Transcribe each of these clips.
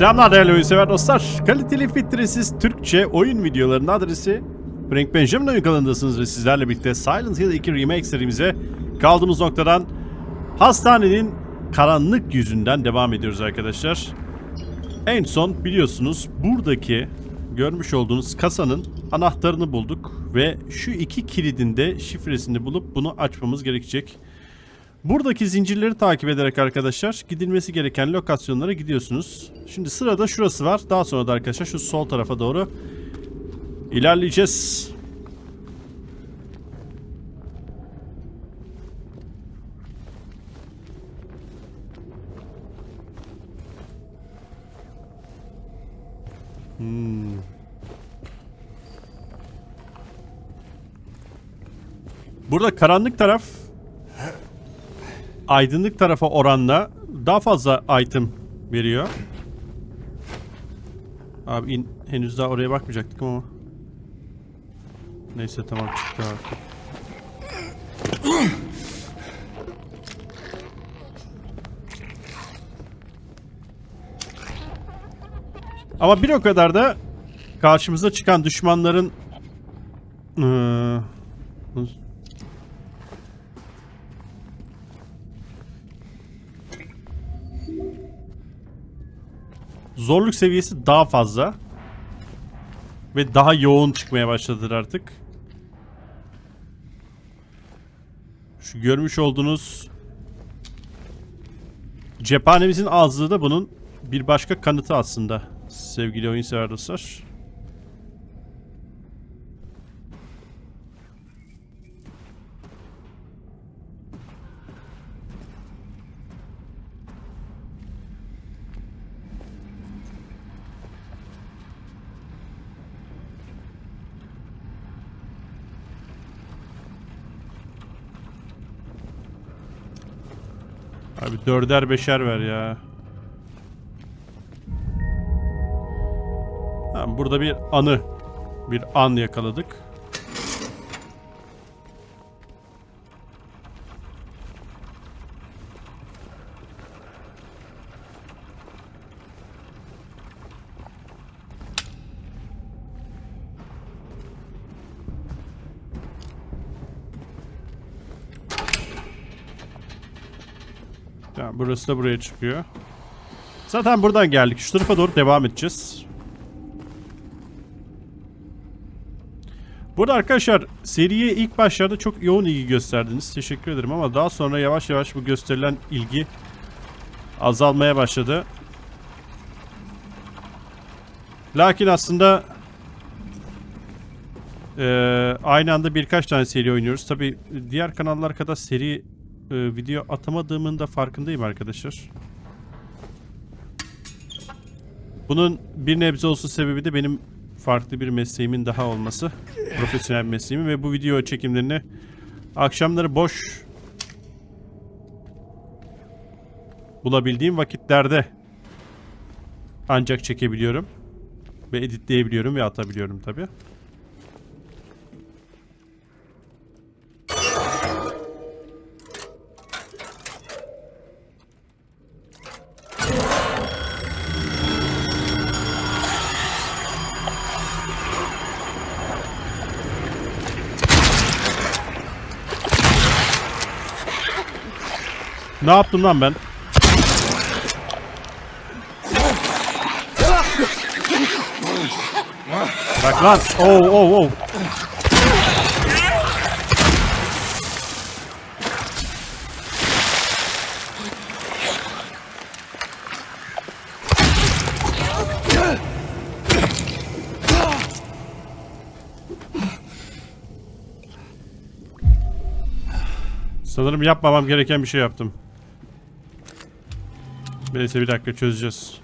Selamlar değerli oyun sever dostlar. Kaliteli filtresiz Türkçe oyun videolarının adresi Frank Benjamin oyun kanalındasınız ve sizlerle birlikte Silent Hill 2 Remake serimize kaldığımız noktadan hastanenin karanlık yüzünden devam ediyoruz arkadaşlar. En son biliyorsunuz buradaki görmüş olduğunuz kasanın anahtarını bulduk ve şu iki kilidin de şifresini bulup bunu açmamız gerekecek. Buradaki zincirleri takip ederek arkadaşlar gidilmesi gereken lokasyonlara gidiyorsunuz. Şimdi sırada şurası var. Daha sonra da arkadaşlar şu sol tarafa doğru ilerleyeceğiz. Hmm. Burada karanlık taraf aydınlık tarafa oranla daha fazla item veriyor. Abi in- henüz daha oraya bakmayacaktık ama. Neyse tamam çıktı artık. Ama bir o kadar da karşımıza çıkan düşmanların Ee, zorluk seviyesi daha fazla. Ve daha yoğun çıkmaya başladılar artık. Şu görmüş olduğunuz cephanemizin azlığı da bunun bir başka kanıtı aslında. Sevgili oyun sever dostlar. Dörder beşer ver ya. Burada bir anı. Bir an yakaladık. Tamam, burası da buraya çıkıyor. Zaten buradan geldik. Şu tarafa doğru devam edeceğiz. Burada arkadaşlar seriye ilk başlarda çok yoğun ilgi gösterdiniz. Teşekkür ederim ama daha sonra yavaş yavaş bu gösterilen ilgi azalmaya başladı. Lakin aslında eee, aynı anda birkaç tane seri oynuyoruz. Tabi diğer kanallar kadar seri e, video atamadığımın da farkındayım arkadaşlar. Bunun bir nebze olsun sebebi de benim farklı bir mesleğimin daha olması. Profesyonel mesleğimin ve bu video çekimlerini akşamları boş bulabildiğim vakitlerde ancak çekebiliyorum. Ve editleyebiliyorum ve atabiliyorum tabi. Ne yaptım lan ben? Bak lan. Oo oo oo. Sanırım yapmamam gereken bir şey yaptım. Neyse bir dakika çözeceğiz.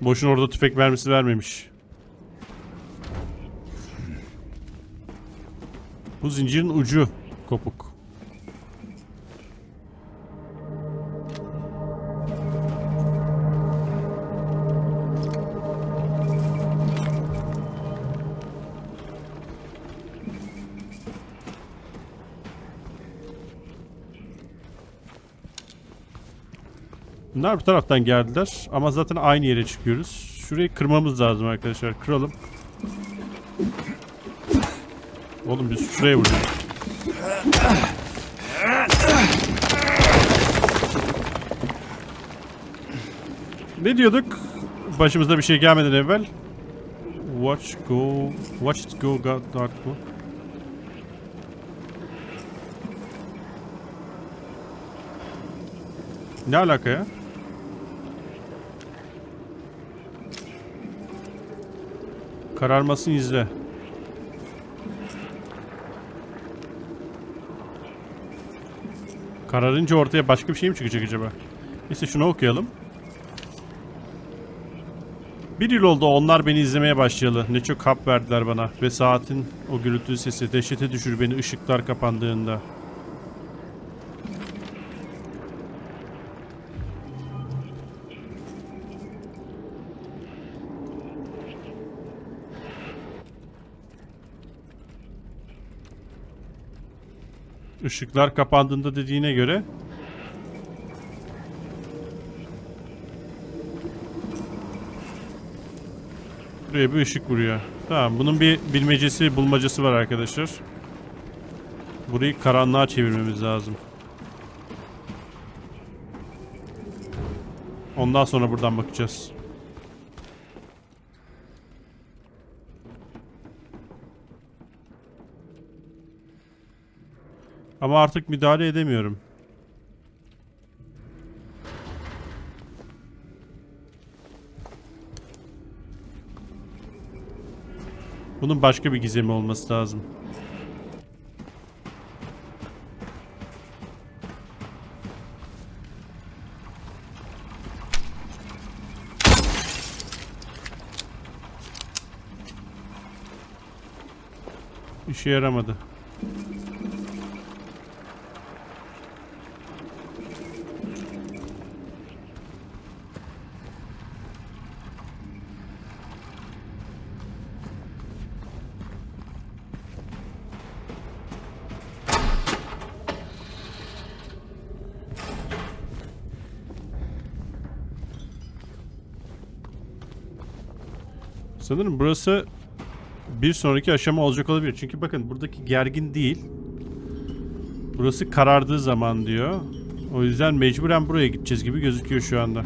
Boşun orada tüfek mermisi vermemiş. Bu zincirin ucu kopuk. Bunlar bu taraftan geldiler ama zaten aynı yere çıkıyoruz. Şurayı kırmamız lazım arkadaşlar. Kıralım. Oğlum biz şuraya vuruyoruz. Ne diyorduk? Başımıza bir şey gelmeden evvel. Watch go, watch it go God dark mı? Ne alaka ya? Kararmasını izle. Kararınca ortaya başka bir şey mi çıkacak acaba? Neyse şunu okuyalım. Bir yıl oldu onlar beni izlemeye başlayalı. Ne çok hap verdiler bana. Ve saatin o gürültü sesi dehşete düşür beni ışıklar kapandığında. Işıklar kapandığında dediğine göre Buraya bir ışık vuruyor. Tamam bunun bir bilmecesi bulmacası var arkadaşlar. Burayı karanlığa çevirmemiz lazım. Ondan sonra buradan bakacağız. Ama artık müdahale edemiyorum. Bunun başka bir gizemi olması lazım. İşe yaramadı. Sanırım burası bir sonraki aşama olacak olabilir. Çünkü bakın buradaki gergin değil. Burası karardığı zaman diyor. O yüzden mecburen buraya gideceğiz gibi gözüküyor şu anda.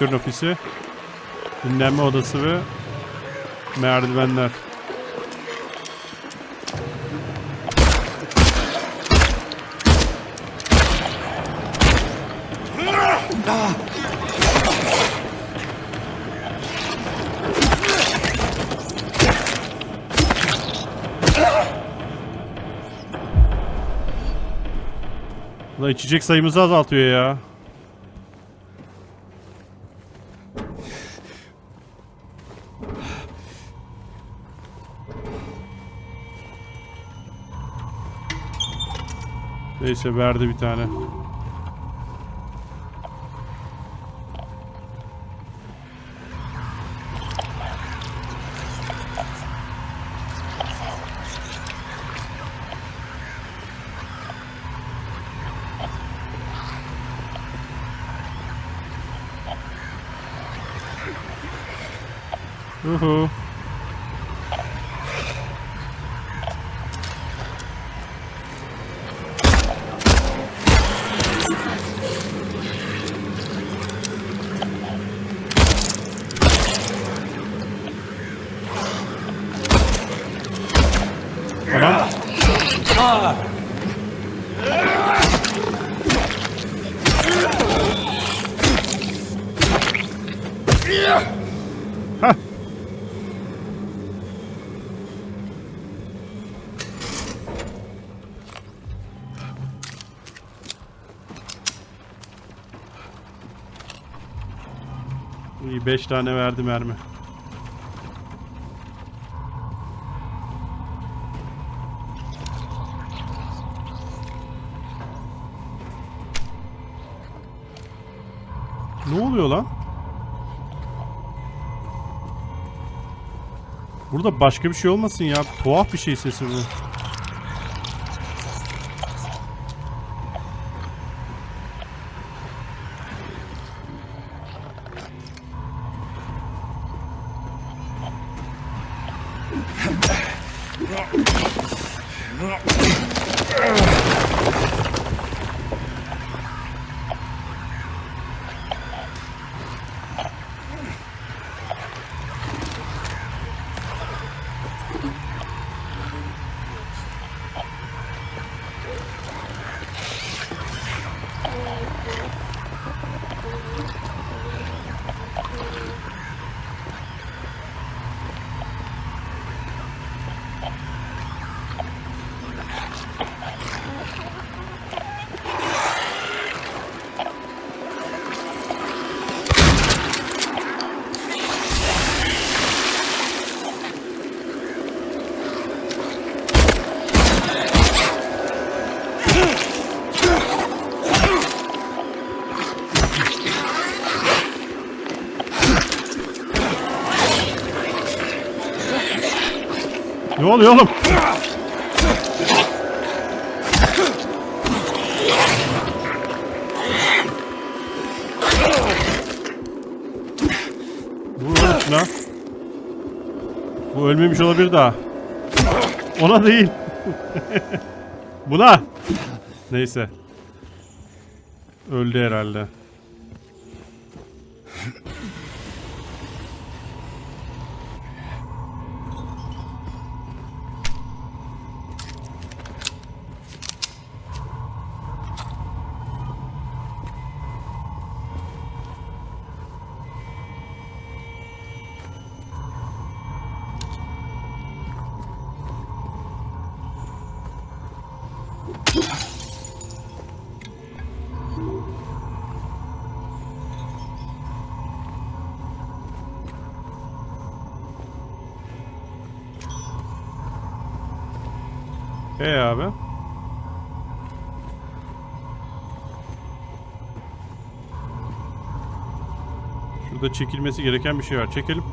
Direktörün ofisi, dinlenme odası ve merdivenler. Ulan içecek sayımızı azaltıyor ya. Neyse verdi bir tane. Uhu. 5 tane verdi mermi. Ne oluyor lan? Burada başka bir şey olmasın ya. Tuhaf bir şey sesi bu. Oluyor oğlum? Vur şuna. Bu ölmemiş olabilir daha. Ona değil. Buna. Neyse. Öldü herhalde. E abi. Şurada çekilmesi gereken bir şey var. Çekelim.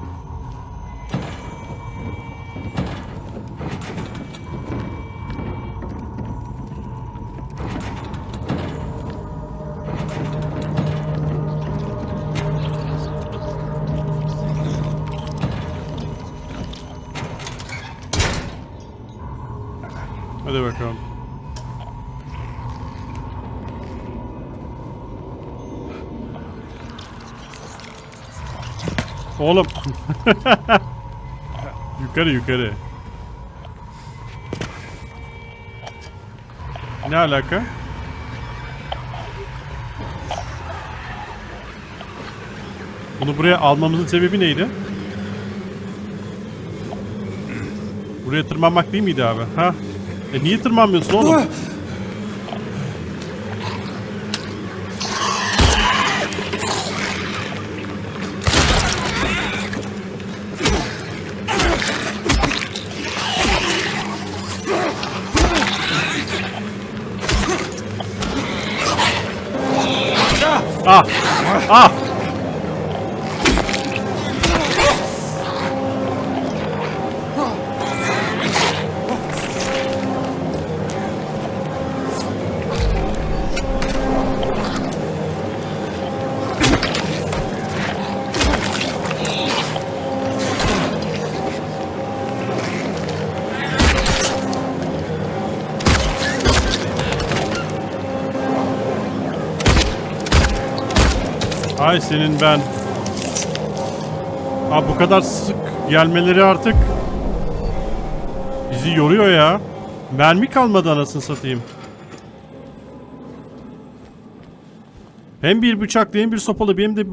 Hadi bakalım. Oğlum. yukarı yukarı. Ne alaka? Bunu buraya almamızın sebebi neydi? Buraya tırmanmak değil miydi abi? Ha? Niye tırmanmıyorsun oğlum? Ah! Ah! Ay senin ben. Abi bu kadar sık gelmeleri artık bizi yoruyor ya. Mermi kalmadı anasını satayım. Hem bir bıçaklı hem bir sopalı hem de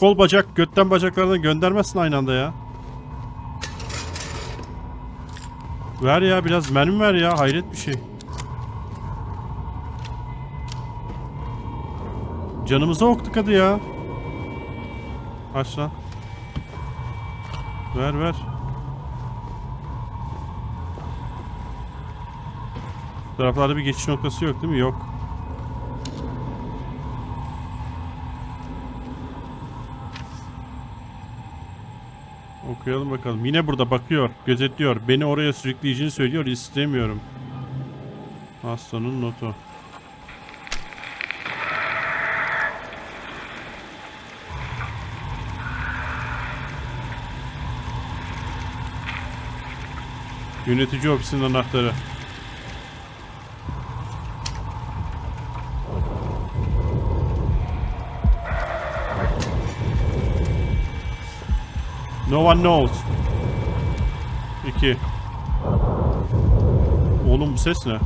kol bacak götten bacaklardan göndermezsin aynı anda ya. Ver ya biraz mermi ver ya hayret bir şey. Canımıza oktuk hadi ya. Kaç. Ver ver. Taraflarda bir geçiş noktası yok değil mi? Yok. Okuyalım bakalım. Yine burada bakıyor, gözetliyor. Beni oraya sürükleyeceğini söylüyor. İstemiyorum. Hastanın notu. Yönetici ofisinin anahtarı. No one knows. 2 Oğlum bu ses ne?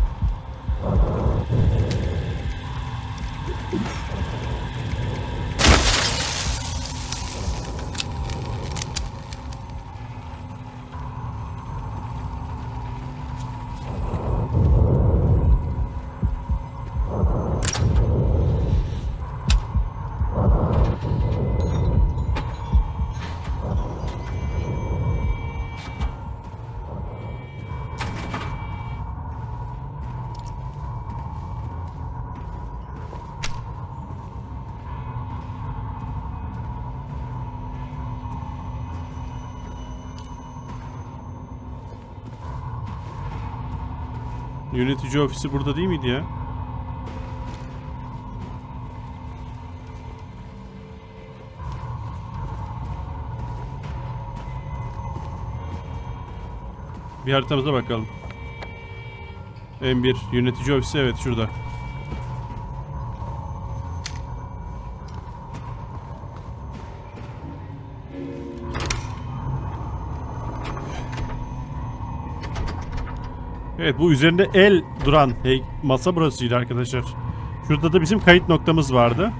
Yönetici ofisi burada değil miydi ya? Bir haritamıza bakalım. M1 yönetici ofisi evet şurada. Evet bu üzerinde el duran hey, masa burasıydı arkadaşlar. Şurada da bizim kayıt noktamız vardı.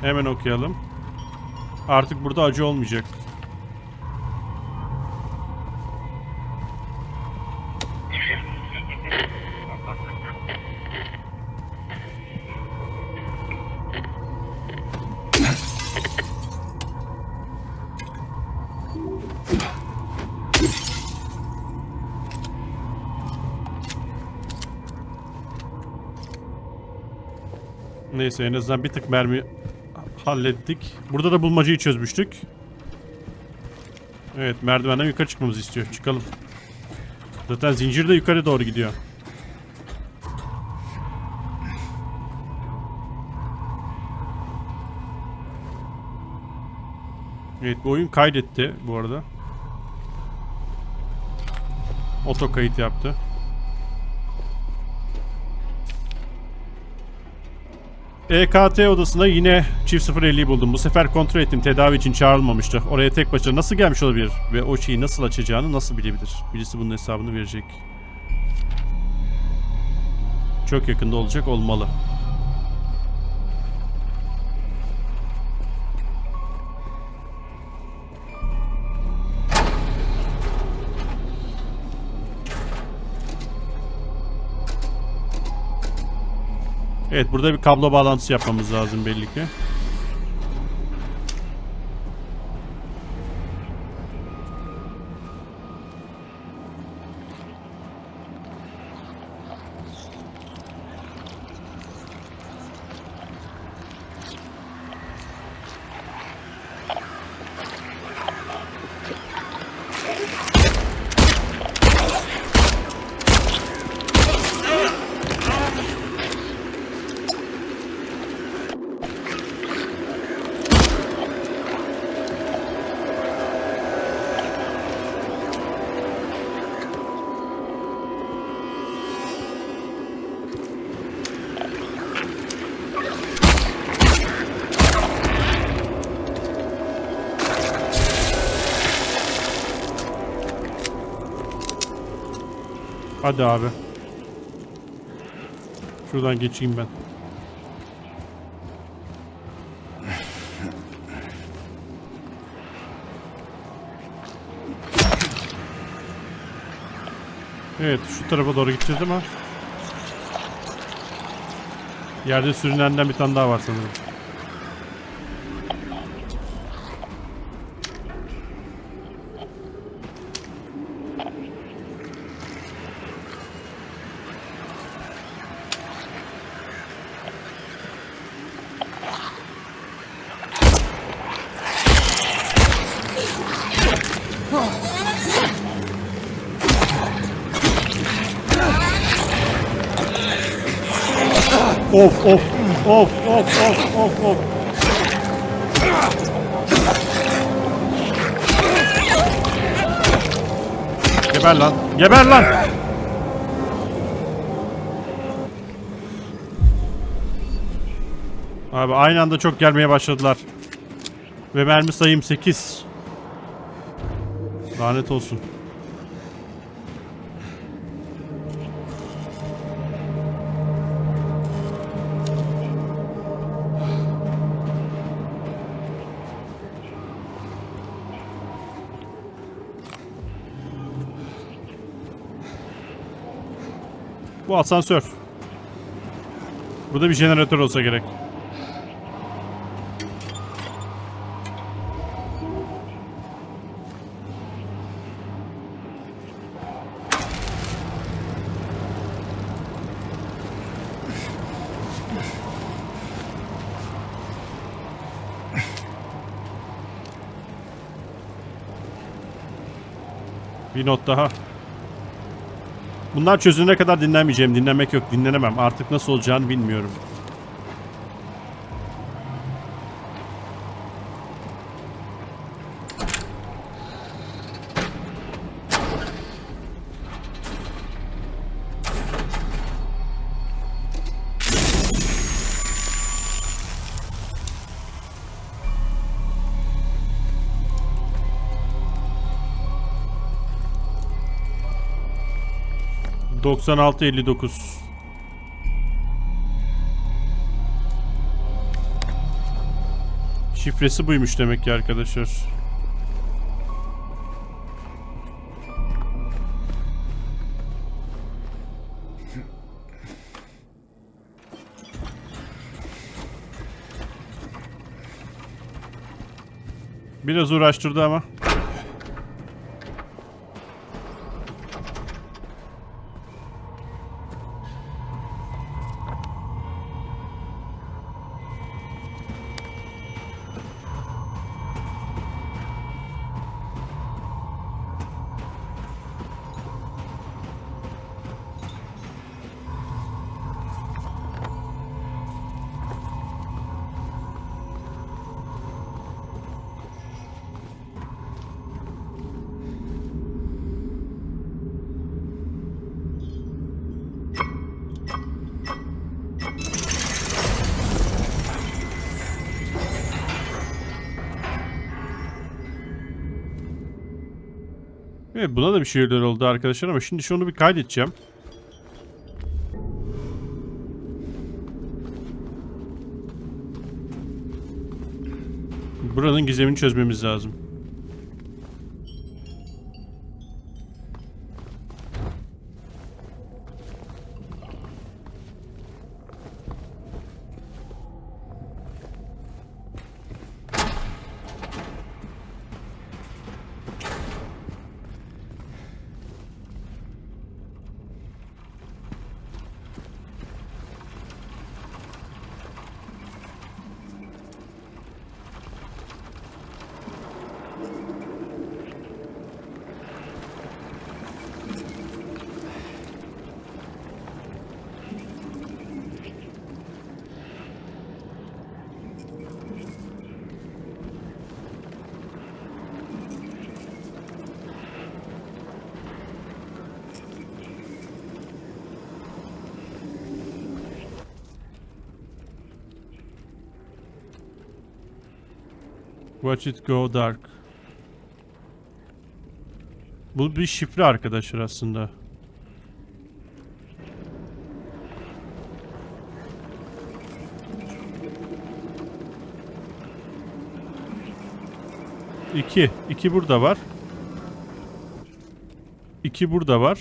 Hemen okuyalım. Artık burada acı olmayacak. Neyse en azından bir tık mermi hallettik. Burada da bulmacayı çözmüştük. Evet merdivenden yukarı çıkmamızı istiyor. Çıkalım. Zaten zincir de yukarı doğru gidiyor. Evet bu oyun kaydetti bu arada. Oto kayıt yaptı. EKT odasında yine çift 050'yi buldum. Bu sefer kontrol ettim. Tedavi için çağrılmamıştı. Oraya tek başına nasıl gelmiş olabilir? Ve o şeyi nasıl açacağını nasıl bilebilir? Birisi bunun hesabını verecek. Çok yakında olacak olmalı. Evet burada bir kablo bağlantısı yapmamız lazım belli ki. Hadi abi. Şuradan geçeyim ben. Evet şu tarafa doğru gideceğiz ama Yerde sürünenden bir tane daha var sanırım. Of of of of of of of. Geber lan. Geber lan. Abi aynı anda çok gelmeye başladılar. Ve mermi sayım 8. Lanet olsun. Bu asansör. Burada bir jeneratör olsa gerek. Bir not daha. Bunlar çözülene kadar dinlemeyeceğim. Dinlemek yok. Dinlenemem. Artık nasıl olacağını bilmiyorum. Doksan altı elli dokuz. Şifresi buymuş demek ki arkadaşlar. Biraz uğraştırdı ama. Evet buna da bir şeyler oldu arkadaşlar ama şimdi şunu bir kaydedeceğim. Buranın gizemini çözmemiz lazım. Watch it go dark. Bu bir şifre arkadaşlar aslında. İki. İki burada var. İki burada var.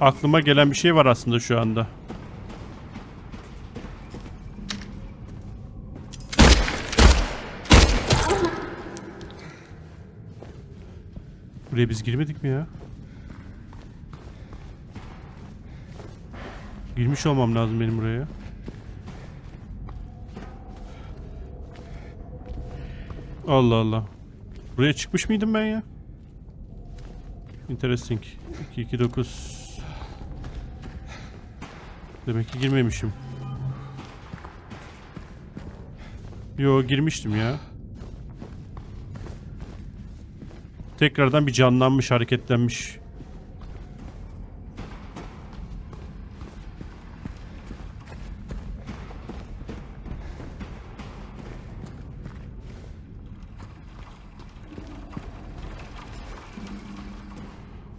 Aklıma gelen bir şey var aslında şu anda. Buraya biz girmedik mi ya? Girmiş olmam lazım benim buraya. Allah Allah. Buraya çıkmış mıydım ben ya? Interesting. 229. Demek ki girmemişim. Yo girmiştim ya. Tekrardan bir canlanmış, hareketlenmiş.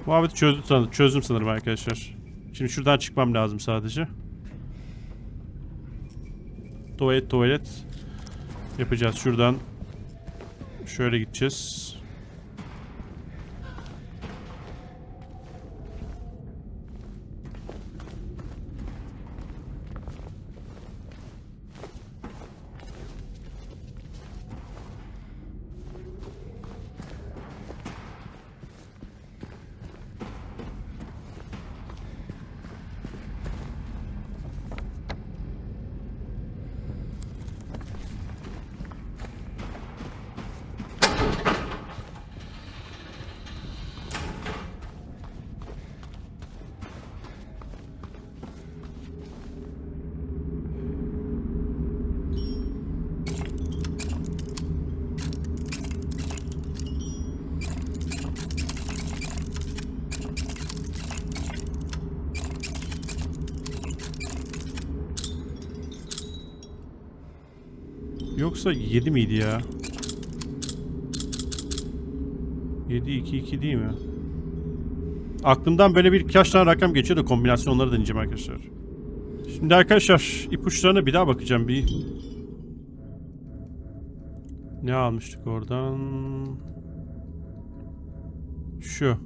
Muhabbeti çözdüm, san- çözdüm sanırım arkadaşlar. Şimdi şuradan çıkmam lazım sadece. Tuvalet tuvalet. Yapacağız şuradan. Şöyle gideceğiz. Yoksa 7 miydi ya? 7 2 2 değil mi? Aklımdan böyle bir birkaç tane rakam geçiyor kombinasyonları deneyeceğim arkadaşlar. Şimdi arkadaşlar ipuçlarına bir daha bakacağım bir. Ne almıştık oradan? Şu.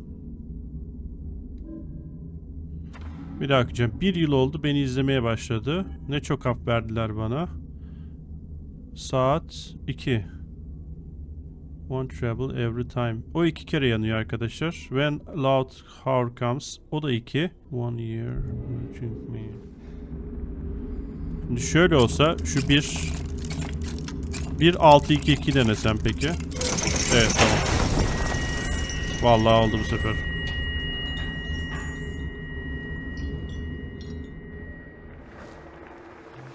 Bir daha bakacağım. Bir yıl oldu beni izlemeye başladı. Ne çok hap verdiler bana. Saat 2. One travel every time. O iki kere yanıyor arkadaşlar. When loud hour comes. O da iki. One year. watching me. Şimdi şöyle olsa şu bir bir 6 2 2 denesem peki. Evet tamam. Vallahi oldu bu sefer.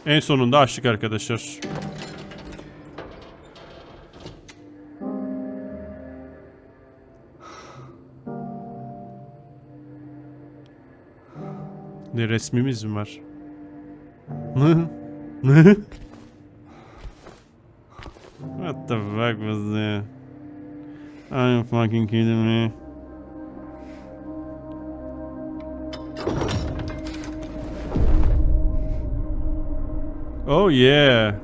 En sonunda açtık arkadaşlar. Ne resmimiz mi var? What the fuck was that? You fucking kidding me? Oh yeah.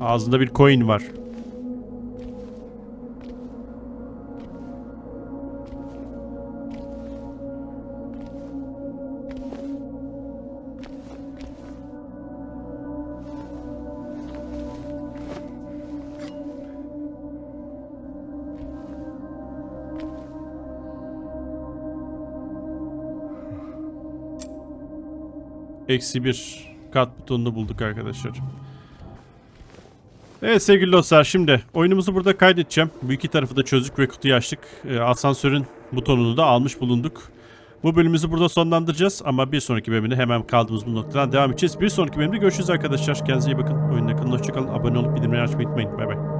Ağzında bir coin var. Eksi bir kat butonunu bulduk arkadaşlar. Evet sevgili dostlar şimdi oyunumuzu burada kaydedeceğim. Bu iki tarafı da çözdük ve kutuyu açtık. Ee, asansörün butonunu da almış bulunduk. Bu bölümümüzü burada sonlandıracağız ama bir sonraki bölümde hemen kaldığımız bu noktadan devam edeceğiz. Bir sonraki bölümde görüşürüz arkadaşlar. Kendinize iyi bakın. Oyunda kalın. Hoşçakalın. Abone olup bildirimleri açmayı unutmayın. Bay bay.